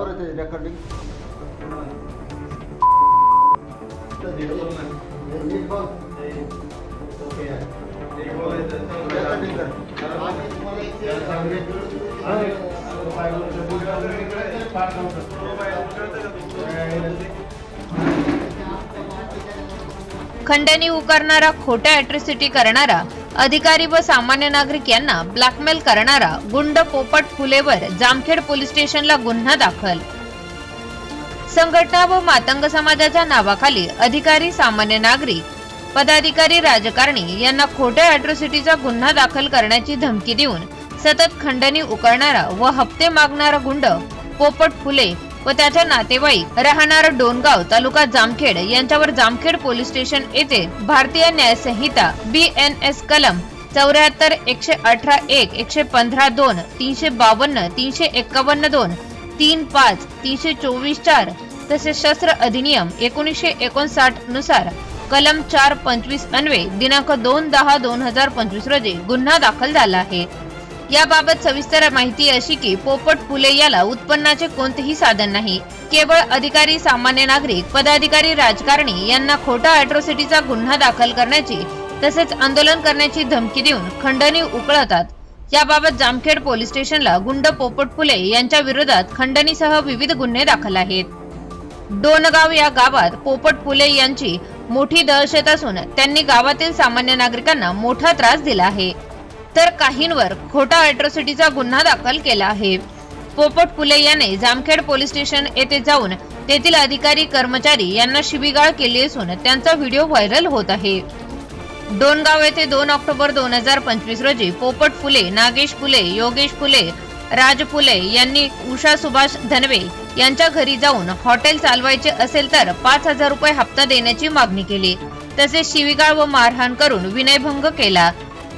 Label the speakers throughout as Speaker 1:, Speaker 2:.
Speaker 1: त्यावर येते रेकॉर्डिंग
Speaker 2: खंडणी उकारणारा खोट्या अॅट्रॉसिटी करणारा अधिकारी व सामान्य नागरिक यांना ब्लॅकमेल करणारा गुंड पोपट फुलेवर जामखेड पोलीस स्टेशनला गुन्हा दाखल. संघटना व मातंग समाजाच्या नावाखाली अधिकारी सामान्य नागरिक पदाधिकारी राजकारणी यांना खोट्या अॅट्रॉसिटीचा गुन्हा दाखल करण्याची धमकी देऊन सतत खंडणी उकळणारा व हप्ते मागणारा गुंड पोपट फुले व त्याच्या नातेवाईक राहणार डोनगाव तालुका जामखेड यांच्यावर जामखेड पोलीस स्टेशन येथे भारतीय न्याय संहिता बी एन एस कलम चौऱ्याहत्तर एकशे अठरा एक एकशे पंधरा दोन तीनशे बावन्न तीनशे एक्कावन्न दोन तीन पाच तीनशे चोवीस चार तसेच शस्त्र अधिनियम एकोणीसशे एकोणसाठनुसार कलम चार पंचवीस अन्वे दिनांक दोन दहा दोन हजार पंचवीस रोजी गुन्हा दाखल झाला आहे. याबाबत सविस्तर माहिती अशी की पोपट फुले याला उत्पन्नाचे कोणतेही साधन नाही. केवळ अधिकारी सामान्य नागरिक पदाधिकारी राजकारणी यांना खोटा अॅट्रॉसिटीचा गुन्हा दाखल करण्याची तसेच आंदोलन करण्याची धमकी देऊन खंडणी उकळतात. याबाबत जामखेड पोलीस स्टेशनला गुंड पोपट फुले यांच्या विरोधात खंडणीसह विविध गुन्हे दाखल आहेत. डोनगाव या गावात पोपट फुले यांची मोठी दहशत असून त्यांनी गावातील सामान्य नागरिकांना मोठा त्रास दिला आहे. तर काहींवर खोटा अॅट्रॉसिटीचा गुन्हा दाखल केला आहे. पोपट फुले याने जामखेड पोलीस स्टेशन येथे जाऊन तेथील अधिकारी कर्मचारी यांना शिबिगाळ केली असून त्यांचा व्हिडिओ व्हायरल होत आहे. डोनगाव येथे दोन ऑक्टोबर दोन हजार पंचवीस रोजी पोपट फुले नागेश फुले योगेश फुले राज फुले यांनी उषा सुभाष धनवे यांच्या घरी जाऊन हॉटेल चालवायचे असेल तर पाच हजार रुपये हप्ता देण्याची मागणी केली. तसेच शिवीगाळ व मारहाण करून विनयभंग केला.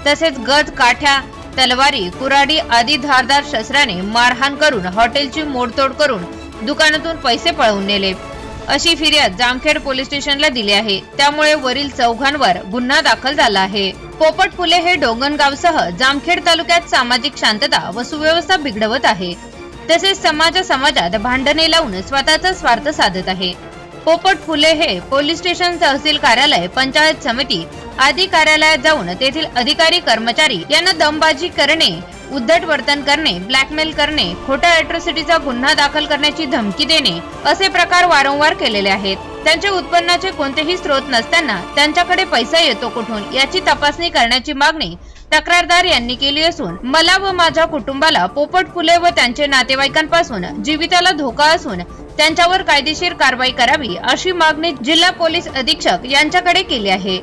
Speaker 2: तसेच गज काठ्या तलवारी कुराडी आदी धारदार शस्त्राने मारहाण करून हॉटेलची मोडतोड करून दुकानातून पैसे पळवून नेले. अशी फिर्याद जामखेड पोलीस स्टेशनला दिली आहे. त्यामुळे वरील चौघांवर गुन्हा दाखल झाला आहे. पोपट फुले हे डोंगणगावसह जामखेड तालुक्यात सामाजिक शांतता व सुव्यवस्था बिघडवत आहे. तसेच समाज समाजात भांडणे लावून स्वतःचा स्वार्थ साधत आहे. पोपट फुले हे पोलीस स्टेशन तहसील कार्यालय पंचायत समिती आदी कार्यालयात जाऊन तेथील अधिकारी कर्मचारी यांना दमबाजी करणे उद्धट वर्तन करणे ब्लॅकमेल करणे खोट्या अॅट्रॉसिटीचा गुन्हा दाखल करण्याची धमकी देणे असे प्रकार वारंवार केलेले आहेत. त्यांचे उत्पन्नाचे कोणतेही स्रोत नसताना त्यांच्याकडे पैसा येतो कुठून याची तपासणी करण्याची मागणी तक्रारदार यांनी केली असून मला व माझ्या कुटुंबाला पोपट फुले व त्यांचे नातेवाईकांपासून जीविताला धोका असून त्यांच्यावर कायदेशीर कारवाई करावी अशी मागणी जिल्हा पोलीस अधीक्षक यांच्याकडे केली आहे.